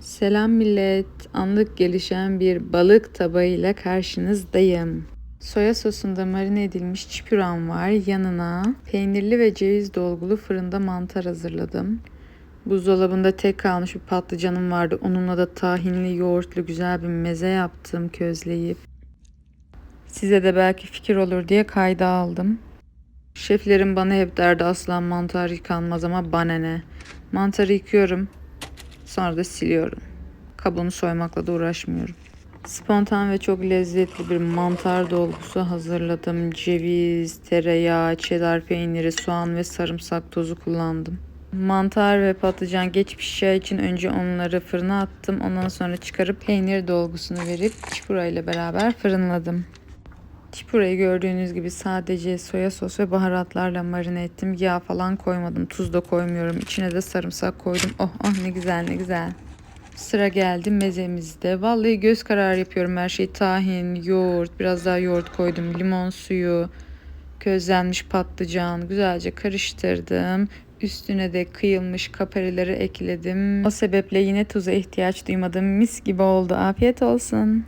Selam millet. Anlık gelişen bir balık tabağıyla karşınızdayım. Soya sosunda marine edilmiş çipüram var. Yanına peynirli ve ceviz dolgulu fırında mantar hazırladım. Buzdolabında tek kalmış bir patlıcanım vardı. Onunla da tahinli yoğurtlu güzel bir meze yaptım közleyip. Size de belki fikir olur diye kayda aldım. Şeflerim bana hep derdi aslan mantar yıkanmaz ama bana ne. Mantarı yıkıyorum. Sonra da siliyorum. Kabuğunu soymakla da uğraşmıyorum. Spontan ve çok lezzetli bir mantar dolgusu hazırladım. Ceviz, tereyağı, çedar peyniri, soğan ve sarımsak tozu kullandım. Mantar ve patlıcan geç pişeceği için önce onları fırına attım. Ondan sonra çıkarıp peynir dolgusunu verip çipura ile beraber fırınladım. Çipurayı gördüğünüz gibi sadece soya sos ve baharatlarla marine ettim. Yağ falan koymadım. Tuz da koymuyorum. İçine de sarımsak koydum. Oh oh ne güzel ne güzel. Sıra geldi mezemizde. Vallahi göz kararı yapıyorum her şeyi. Tahin, yoğurt, biraz daha yoğurt koydum. Limon suyu, közlenmiş patlıcan. Güzelce karıştırdım. Üstüne de kıyılmış kaparileri ekledim. O sebeple yine tuza ihtiyaç duymadım. Mis gibi oldu. Afiyet olsun.